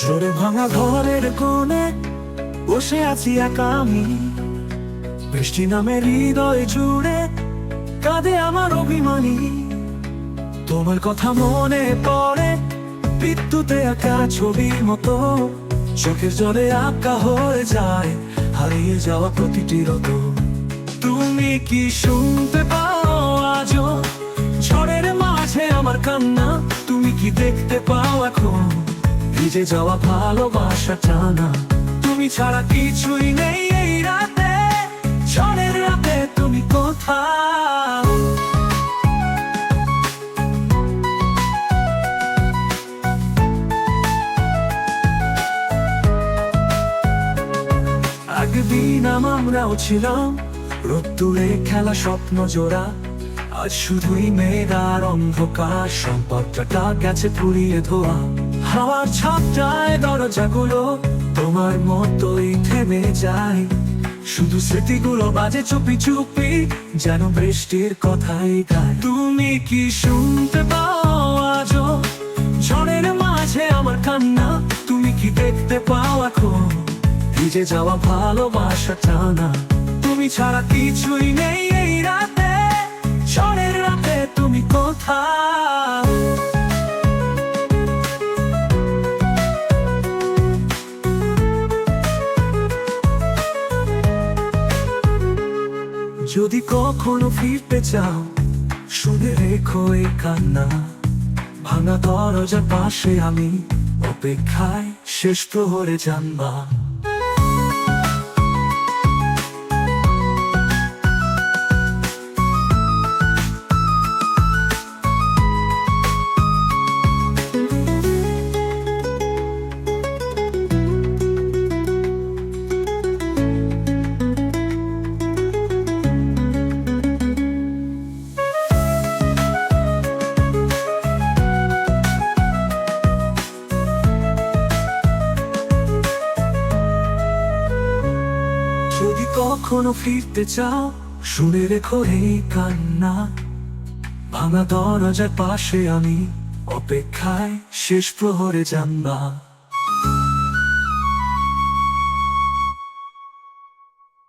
ঝরে ভাঙা ঘরের কোণে বসে আছি একা আমি। বৃষ্টি নামে হৃদয় জুড়ে কাঁদে আমার অভিমানী। তোমার কথা মনে পড়ে বিদ্যুতে আঁকা ছবির মতো। চোখের জলে আঁকা হয়ে যায়, হারিয়ে যাওয়া প্রতিটি রত। তুমি কি শুনতে পাও আজও? ঝড়ের মাঝে আমার কান্না, তুমি কি দেখতে পাও এখন? ভিজে যাওয়া ভালোবাসা টানা। তুমি ছাড়া কিছুই নেই এই রাতে। ঝড়ের রাতে তুমি কোথাও? একদিন আমরাও ছিলাম রোদ্দুরে খেলা স্বপ্ন জোড়া। আজ শুধুই মেয়েদার অন্ধকার সম্পর্কটা গেছে পুড়িয়ে ধোয়া। হাওয়ার ছাপটায় দরজাগুলো তোমার মতোই থেমে যায়। শুধু স্মৃতিগুলো বাজে চুপি চুপি, যেন বৃষ্টির কথাই গায় তুমি কি শুনতে পাও আজও? ঝড়ের মাঝে আমার কান্না, তুমি কি দেখতে পাও এখন? ভিজে যাওয়া ভালোবাসা টানা, তুমি ছাড়া কিছুই নেই এই রাতে। যদি কখনো ফিরতে চাও, শুনে রেখো এই কান্না। ভাঙা দরজার পাশে আমি অপেক্ষায় শেষ প্রহরে জানবা। কখনো ফিরতে চাও? শুনে রেখো এই কান্না। ভাঙা দরজার পাশে আমি অপেক্ষায় শেষ প্রহরে জানবা।